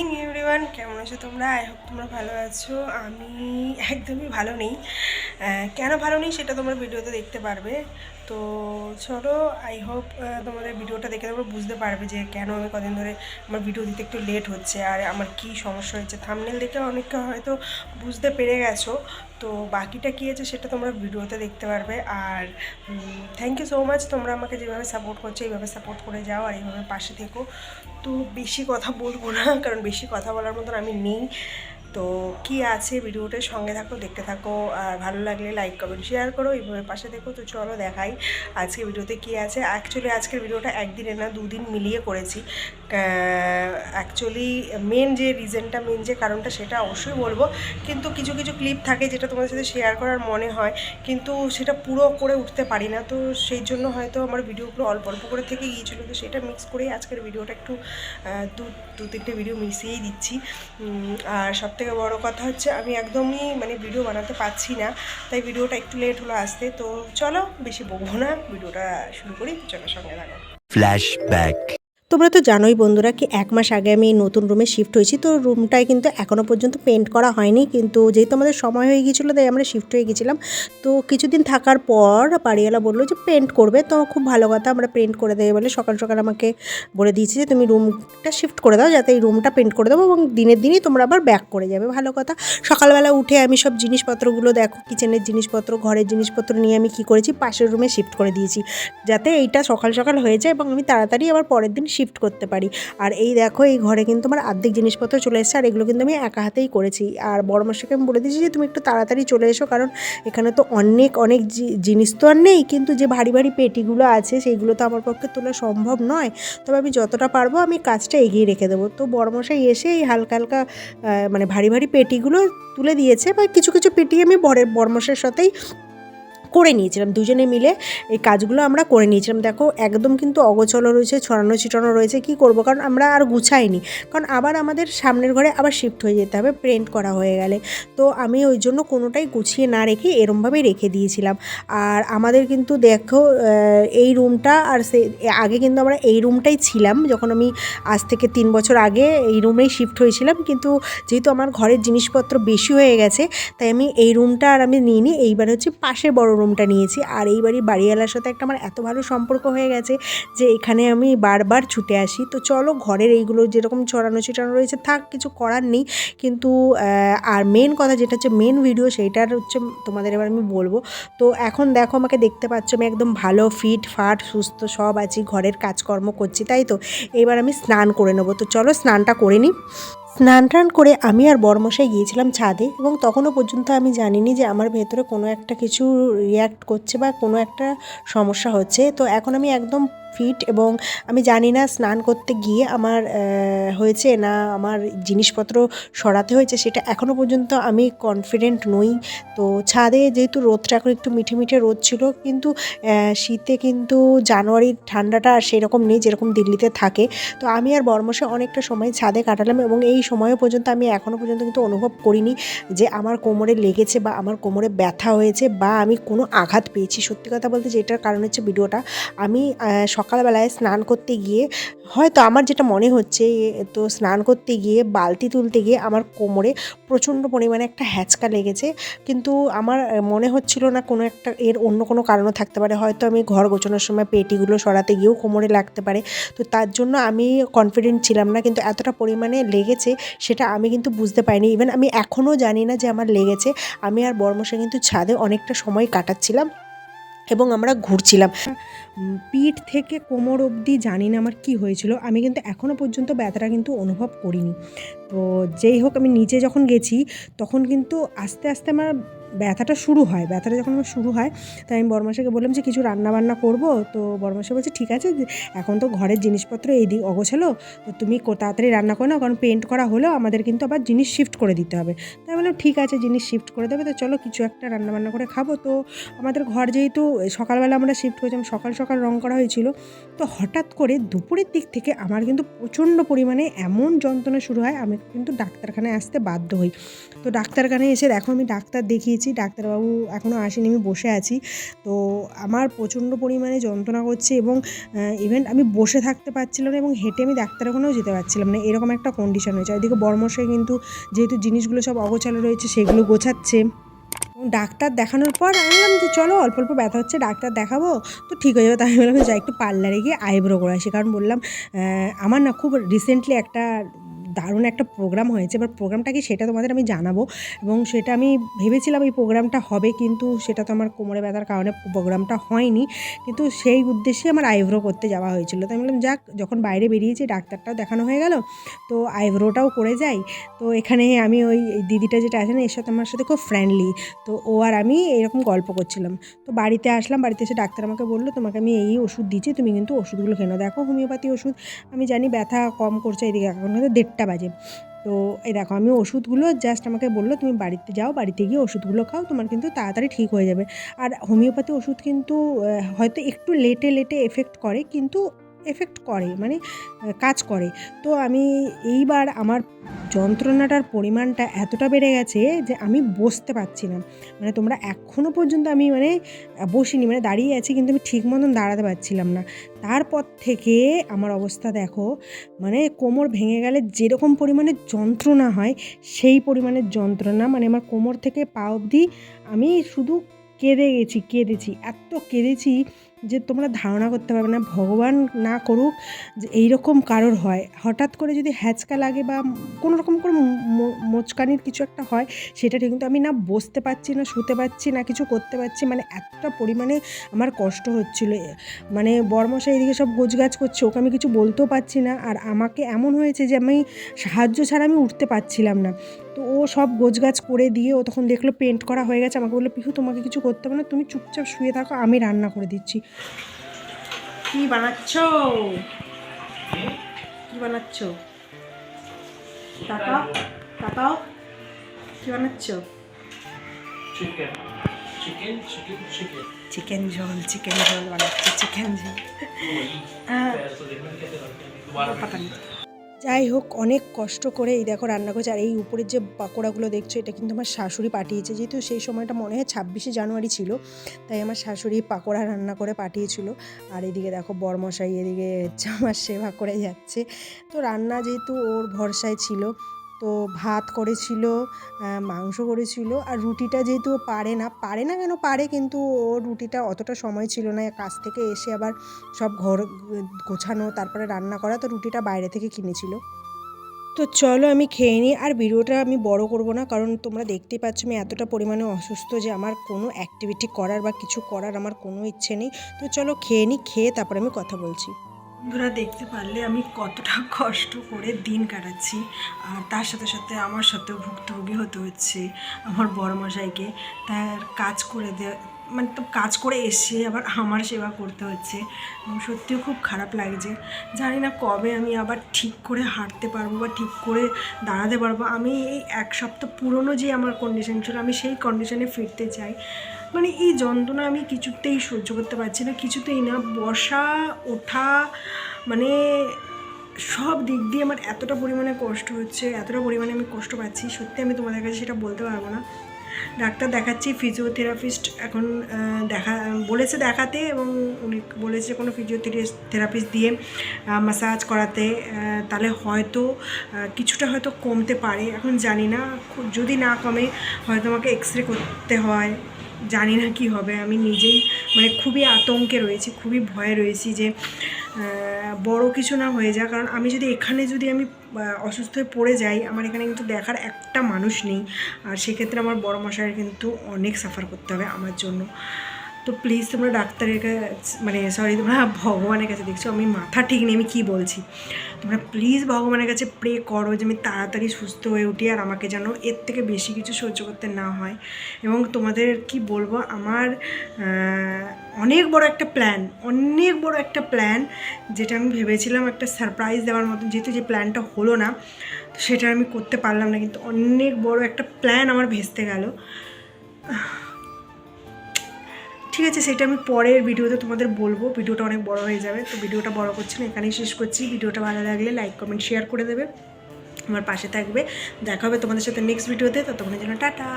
joining you. Everyone কেমন আছো তোমরা? আই হোপ তোমরা ভালো আছো। আমি একদমই ভালো নেই। কেন ভালো নেই সেটা তোমরা ভিডিওতে দেখতে পারবে। তো চলো আই হোপ তোমাদের ভিডিওটা দেখে তোমরা বুঝতে পারবে যে কেন আমি কদিন ধরে আমার ভিডিও দিতে একটু লেট হচ্ছে আর আমার কি সমস্যা হয়েছে। থামনেল দেখে অনেকে হয়তো বুঝতে পেরে গেছো। তো বাকিটা কী আছে সেটা তোমরা ভিডিওতে দেখতে পারবে। আর থ্যাংক ইউ সো মাচ তোমরা আমাকে যেভাবে সাপোর্ট করছ, এইভাবে সাপোর্ট করে যাও আর এইভাবে পাশে থেকো। তো বেশি কথা বলব না, কারণ বেশি কথা বলার মতন আমি নেই তো কি আছে ভিডিওটার সঙ্গে থাকো, দেখতে থাকো, আর ভালো লাগলে লাইক কমেন্ট শেয়ার করো, এইভাবে পাশে দেখো তো চলো দেখাই আজকে ভিডিওতে কি আছে। অ্যাকচুয়ালি আজকের ভিডিওটা একদিনে না, দুদিন মিলিয়ে করেছি। অ্যাকচুয়ালি মেন যে রিজনটা মেন যে কারণটা সেটা অবশ্যই বলব। কিন্তু কিছু কিছু ক্লিপ থাকে যেটা তোমাদের সাথে শেয়ার করার মনে হয়। কিন্তু সেটা পুরো করে উঠতে পারি না। তো সেই জন্য হয়তো আমার ভিডিওগুলো অল্প অল্প করে থেকে গিয়েছিল। তো সেটা মিক্স করেই আজকের ভিডিওটা একটু দু দু তিনটে ভিডিও মিশিয়েই দিচ্ছি। আর সব থেকে বড় কথা হচ্ছে আমি একদমই মানে ভিডিও বানাতে পারছি না, তাই ভিডিওটা একটু লেট হলো আসতে তো চলো, বেশি বকবো না ভিডিওটা শুরু করি চলো সঙ্গে থাকো Flashback. তোমরা তো জানোই বন্ধুরা কি এক মাস আগে আমি নতুন রুমে শিফট হয়েছি, তো রুমটায় কিন্তু এখনও পর্যন্ত পেন্ট করা হয়নি। কিন্তু যেহেতু আমাদের সময় হয়ে গিয়েছিল, তাই আমরা শিফট হয়ে গেছিলাম তো কিছুদিন থাকার পর বাড়িওয়ালা বলল যে পেন্ট করবে, তো খুব ভালো কথা, আমরা পেন্ট করে দেবে বলে সকাল সকাল আমাকে বলে দিয়েছি যে, তুমি রুমটা শিফট করে দাও, যাতে এই রুমটা পেন্ট করে দেবো এবং দিনের দিনই তোমরা আবার ব্যাক করে যাবে। ভালো কথা। সকালবেলা উঠে আমি সব জিনিসপত্রগুলো দেখো কিচেনের জিনিসপত্র, ঘরের জিনিসপত্র নিয়ে আমি কি করেছি, পাশের রুমে শিফট করে দিয়েছি। যাতে এইটা সকাল সকাল হয়ে যায় এবং আমি তাড়াতাড়ি আবার পরের দিন শিফট করতে পারি। আর এই দেখো, এই ঘরে কিন্তু আমার আর্ধেক জিনিসপত্র চলে এসেছে, আর এগুলো কিন্তু আমি একা হাতেই করেছি। আর বড় মাসিকে আমি বলে দিয়েছি যে, তুমি একটু তাড়াতাড়ি চলে এসো, কারণ এখানে তো অনেক অনেক জিনিস তো আর নেই। কিন্তু যে ভারী ভারী পেটিগুলো আছে, সেইগুলো তো আমার পক্ষে তোলা সম্ভব নয়। তবে আমি যতটা পারব, আমি কাজটা এগিয়ে রেখে দেবো। তো বড়মশাই এসে এই হালকা হালকা মানে ভারী ভারী পেটিগুলো তুলে দিয়েছে। বা কিছু কিছু পেটি আমি বরের বর্মশের সাথেই করে নিয়েছিলাম, দুজনে মিলে এই কাজগুলো আমরা করে নিয়েছিলাম। দেখো, একদম কিন্তু অগোছলো রয়েছে, ছড়ানো ছিটানো রয়েছে, কি করব? কারণ আমরা আর গুছাইনি। কারণ আবার আমাদের সামনের ঘরে আবার শিফট হয়ে যেতে হবে প্রিন্ট করা হয়ে গেলে। তো আমি ওই জন্য কোনোটাই গুছিয়ে না রেখে এরমভাবেই রেখে দিয়েছিলাম। আর আমাদের কিন্তু দেখো এই রুমটা আর সে, আগে কিন্তু আমরা এই রুমটাই ছিলাম। যখন আমি আজ থেকে তিন বছর আগে এই রুমেই শিফট হয়েছিলাম, কিন্তু যেহেতু আমার ঘরের জিনিসপত্র বেশি হয়ে গেছে, তাই আমি এই রুমটা আর আমি নিইনি। এইবার হচ্ছে পাশের বড় রুমটা নিয়েছি। আর এই বাড়ির বাড়িওয়ালার সাথে একটা আমার এত ভালো সম্পর্ক হয়ে গেছে যে এখানে আমি বারবার ছুটে আসি। তো চলো ঘরের এইগুলো যেরকম ছড়ানো ছিটানো রয়েছে, থাক কিছু করার নেই। কিন্তু আর মেন কথা যেটা হচ্ছে মেন ভিডিও সেইটার হচ্ছে তোমাদের এবার আমি বলব। তো এখন দেখো আমাকে দেখতে পাচ্ছ, আমি একদম ভালো ফিট ফাট সুস্থ, সব আছি, ঘরের কাজকর্ম করছি, তাই তো? এবার আমি স্নান করে নেব। তো চলো স্নানটা করে নিই। স্নান টান করে আমি আর বরমশাই গিয়েছিলাম ছাদে এবং তখনও পর্যন্ত আমি জানিনি যে আমার ভেতরে কোনো একটা কিছু রিয়্যাক্ট করছে বা কোনো একটা সমস্যা হচ্ছে। তো এখন আমি একদম ফিট এবং আমি জানি না স্নান করতে গিয়ে আমার হয়েছে না আমার জিনিসপত্র সরাতে হয়েছে সেটা এখনও পর্যন্ত আমি কনফিডেন্ট নই। তো ছাদে যেহেতু রোদটা এখন একটু মিঠে মিঠে রোদ ছিল কিন্তু শীতে কিন্তু জানুয়ারির ঠান্ডাটা আর সেরকম নেই যেরকম দিল্লিতে থাকে। তো আমি আর বর্মশে অনেকটা সময় ছাদে কাটালাম এবং এই সময়ও পর্যন্ত আমি এখনও পর্যন্ত কিন্তু অনুভব করিনি যে আমার কোমরে লেগেছে বা আমার কোমরে ব্যথা হয়েছে বা আমি কোনো আঘাত পেয়েছি। সত্যি কথা বলতে যেটার কারণ হচ্ছে ভিডিওটা। আমি সকালবেলায় স্নান করতে গিয়ে, হয়তো আমার যেটা মনে হচ্ছে, তো স্নান করতে গিয়ে, বালতি তুলতে গিয়ে আমার কোমরে প্রচণ্ড পরিমাণে একটা হ্যাচকা লেগেছে। কিন্তু আমার মনে হচ্ছিল না কোনো একটা, এর অন্য কোনো কারণও থাকতে পারে। হয়তো আমি ঘর গোছানোর সময় পেটিগুলো সরাতে গিয়েও কোমরে লাগতে পারে। তো তার জন্য আমি কনফিডেন্ট ছিলাম না, কিন্তু এতটা পরিমাণে লেগেছে সেটা আমি কিন্তু বুঝতে পারিনি। ইভেন আমি এখনও জানি না যে আমার লেগেছে। আমি আর বর্মশা কিন্তু ছাদে অনেকটা সময় কাটাচ্ছিলাম। এবং আমরা ঘুরছিলাম। পিঠ থেকে কোমর অবধি জানি না আমার কি হয়েছিল। আমি কিন্তু এখনও পর্যন্ত ব্যথাটা কিন্তু অনুভব করিনি। তো যেই হোক আমি নিচে যখন গেছি, তখন কিন্তু আস্তে আস্তে আমার ব্যথাটা শুরু হয়, ব্যথাটা যখন আমার শুরু হয়, তাই আমি বর্মাশাকে বললাম যে কিছু রান্না বান্না করব। তো বর্মাশা বলছে, ঠিক আছে এখন তো ঘরের জিনিসপত্র এই দিক অগোছালো, তো তুমি তাড়াতাড়ি রান্না করো না কারণ পেন্ট করা হলেও আমাদের কিন্তু আবার জিনিস শিফট করে দিতে হবে। তাই বললাম, ঠিক আছে, জিনিস শিফট করে দেবে, তো চলো কিছু একটা রান্না বান্না করে খাব। তো আমাদের ঘর যেহেতু সকালবেলা আমরা শিফট করেছিলাম, সকাল সকাল রং করা হয়েছিল, তো হঠাৎ করে দুপুরের দিক থেকে আমার কিন্তু প্রচণ্ড পরিমাণে এমন যন্ত্রণা শুরু হয়, আমি কিন্তু ডাক্তারখানায় আসতে বাধ্য হই। তো ডাক্তারখানায় এসে দেখো আমি ডাক্তার দেখিয়েছি বেরিয়েছি ডাক্তারবাবু এখনও আসেনি, আমি বসে আছি। তো আমার প্রচণ্ড পরিমাণে যন্ত্রণা করছে এবং ইভেন আমি বসে থাকতে পারছিলাম না এবং হেঁটে আমি ডাক্তারখানাও যেতে পারছিলাম না। এরকম একটা কন্ডিশন হয়েছে। ওইদিকে বর্মশাই কিন্তু যেহেতু জিনিসগুলো সব অগোছালো রয়েছে, সেগুলো গোছাচ্ছে। ডাক্তার দেখানোর পর আমি বললাম যে চলো অল্প অল্প ব্যথা হচ্ছে, ডাক্তার দেখাবো। তো ঠিক হয়ে যাবে, তাই আমি বললাম যাই একটু পার্লারে গিয়ে আইব্রো করে আসি কারণ বললাম আমার না খুব রিসেন্টলি একটা দারুণ একটা প্রোগ্রাম হয়েছে। এবার প্রোগ্রামটা কি সেটা তোমাদের আমি জানাব এবং সেটা আমি ভেবেছিলাম এই প্রোগ্রামটা হবে কিন্তু সেটা তো আমার কোমরে ব্যথার কারণে প্রোগ্রামটা হয়নি। কিন্তু সেই উদ্দেশ্যে আমার আইব্রো করতে যাওয়া হয়েছিল। তো আমি বললাম, যাক, যখন বাইরে বেরিয়েছি, ডাক্তারটাও দেখানো হয়ে গেল। তো আইব্রোটাও করে যাই। তো এখানে আমি ওই দিদিটা যেটা আছে না এর সাথে আমার সাথে খুব ফ্রেন্ডলি তো ও আর আমি এরকম গল্প করছিলাম। তো বাড়িতে আসলাম, বাড়িতে এসে ডাক্তার আমাকে বলল, তোমাকে আমি এই ওষুধ দিচ্ছি, তুমি কিন্তু ওষুধগুলো নাও। দেখো হোমিওপ্যাথি ওষুধ। আমি জানি ব্যথা কম করছে, এদিকে এখন কিন্তু দেড়টা বাজে। তো এই দেখো, আমি ওষুধগুলো জাস্ট আমাকে বলল, তুমি বাড়িতে যাও, বাড়িতে গিয়ে ওষুধগুলো খাও, তোমার কিন্তু তাড়াতাড়ি ঠিক হয়ে যাবে। আর হোমিওপ্যাথি ওষুধ কিন্তু হয়তো একটু লেটে লেটে এফেক্ট করে, কিন্তু এফেক্ট করে মানে কাজ করে। তো আমি এইবার আমার যন্ত্রণাটার পরিমাণটা এতটা বেড়ে গেছে যে আমি বসতে পারছি না। মানে তোমরা এখনও পর্যন্ত আমি মানে বসিনি মানে দাঁড়িয়ে আছি, কিন্তু আমি ঠিক মতন দাঁড়াতে পারছিলাম না। তারপর থেকে আমার অবস্থা দেখো মানে কোমর ভেঙে গেলে যেরকম পরিমাণে যন্ত্রণা হয়, সেই পরিমাণের যন্ত্রণা মানে আমার কোমর থেকে পা অবধি আমি শুধু কেঁদে গেছি, কেঁদেছি, এত কেঁদেছি যে তোমরা ধারণা করতে পারবে না, ভগবান না করুক যে এইরকম কারোর হয়। হঠাৎ করে যদি হ্যাচকা লাগে বা কোনো রকম মো- মোচকানির কিছু একটা হয় সেটা কিন্তু আমি না বসতে পারছি না, শুতে পারছি না, কিছু করতে পারছি মানে এতটা পরিমাণে আমার কষ্ট হচ্ছিল। মানে বর্মশাই এদিকে সব গোছগাছ করছে, ওকে আমি কিছু বলতেও পারছি না। আর আমাকে এমন হয়েছে যে আমি সাহায্য ছাড়া আমি উঠতে পারছিলাম না। তো ও সব গোছগাছ করে দিয়ে ও তখন দেখল পেন্ট করা হয়ে গেছে আমাকে বলল পিহু তোমাকে কিছু করতে হবে না তুমি চুপচাপ শুয়ে থাকো আমি রান্না করে দিচ্ছি। কি বানাচ্ছ? কি বানাচ্ছ? চিকেন ঝোল চিকেন ঝোল বানাচ্ছে চিকেন ঝোল। হ্যাঁ যাই হোক, অনেক কষ্ট করে এই দেখো রান্না করছে আর এই উপরের যে পাকোড়াগুলো দেখছ, এটা কিন্তু আমার শাশুড়ি পাঠিয়েছে। যেহেতু সেই সময়টা মনে হয় ছাব্বিশে জানুয়ারি ছিল, তাই আমার শাশুড়ি পাকোড়া রান্না করে পাঠিয়েছিল। আর এদিকে দেখো বরমশাই, এদিকে জামার সেবা করে যাচ্ছে। তো রান্না যেহেতু ওর ভরসায় ছিল তো ভাত করেছিল মাংস করেছিল আর রুটিটা যেহেতু পারে না পারে না কেন পারে কিন্তু ও রুটিটা অতটা সময় ছিল না। কাজ থেকে এসে আবার সব ঘর গোছানো, তারপরে রান্না করা, তো রুটিটা বাইরে থেকে কিনেছিল। তো চলো আমি খেয়ে নিই আর ভিডিওটা আমি বড় করব না, কারণ তোমরা দেখতেই পাচ্ছ আমি এতটা পরিমাণে অসুস্থ যে আমার কোনো অ্যাক্টিভিটি করার বা কিছু করার আমার কোনো ইচ্ছে নেই। তো চলো খেয়ে নিই, খেয়ে তারপরে আমি কথা বলছি। বন্ধুরা, দেখতে পারলে আমি কতটা কষ্ট করে দিন কাটাচ্ছি। আর তার সাথে সাথে আমার সাথেও ভুক্তভোগী হতে হচ্ছে আমার বড় মশাইকে তার কাজ করে মানে তো কাজ করে এসে আবার আমার সেবা করতে হচ্ছে। সত্যিও খুব খারাপ লাগছে। জানি না কবে আমি আবার ঠিক করে হাঁটতে পারব বা ঠিক করে দাঁড়াতে পারব। আমি এই এক সপ্তাহ পুরনো যে আমার কন্ডিশন ছিল, আমি সেই কন্ডিশনে ফিরতে চাই। মানে এই যন্ত্রণা আমি কিছুতেই সহ্য করতে পারছি না, কিছুতেই না। বসা, ওঠা মানে সব দিক দিয়ে আমার এতটা পরিমাণে কষ্ট হচ্ছে, এতটা পরিমাণে আমি কষ্ট পাচ্ছি। সত্যি আমি তোমাদের কাছে সেটা বলতে পারব না। ডাক্তার দেখাচ্ছি ফিজিওথেরাপিস্ট এখন দেখা, বলেছে দেখাতে এবং উনি বলেছে কোনো ফিজিওথেরাপিস্ট দিয়ে মাসাজ করাতে তাহলে হয়তো কিছুটা হয়তো কমতে পারে, এখন জানি না যদি না কমে, হয়তো আমাকে এক্স রে করতে হয়। জানি না কি হবে। আমি নিজেই মানে খুবই আতঙ্কে রয়েছি, খুবই ভয়ে রয়েছি যে বড় কিছু না হয়ে যায় কারণ আমি যদি এখানে যদি আমি অসুস্থ হয়ে পড়ে যাই, আমার এখানে কিন্তু দেখার একটা মানুষ নেই। আর সেক্ষেত্রে আমার বড় মশাইয়ের কিন্তু অনেক সাফার করতে হবে আমার জন্য। তো প্লিজ তোমরা ডাক্তারের কাছে মানে সরি তোমরা ভগবানের কাছে দেখছ, আমি মাথা ঠিক নেই, আমি কী বলছি? তোমরা প্লিজ ভগবানের কাছে প্রে করো যে আমি তাড়াতাড়ি সুস্থ হয়ে উঠি আর আমাকে যেন এর থেকে বেশি কিছু সহ্য করতে না হয়। এবং তোমাদের কি বলব, আমার অনেক বড় একটা প্ল্যান অনেক বড় একটা প্ল্যান যেটা আমি ভেবেছিলাম একটা সারপ্রাইজ দেওয়ার মতো যেহেতু যে প্ল্যানটা হলো না, তো সেটা আমি করতে পারলাম না, কিন্তু অনেক বড় একটা প্ল্যান আমার ভেস্তে গেল। ঠিক আছে, সেটা আমি পরের ভিডিওতে তোমাদের বলব। ভিডিওটা অনেক বড় হয়ে যাবে, তো ভিডিওটা বড় করছি না, এখানেই শেষ করছি। ভিডিওটা ভালো লাগলে লাইক কমেন্ট শেয়ার করে দেবে। আমার পাশে থাকবে। দেখা হবে তোমাদের সাথে নেক্সট ভিডিওতে, ততক্ষণের জন্য টাটা।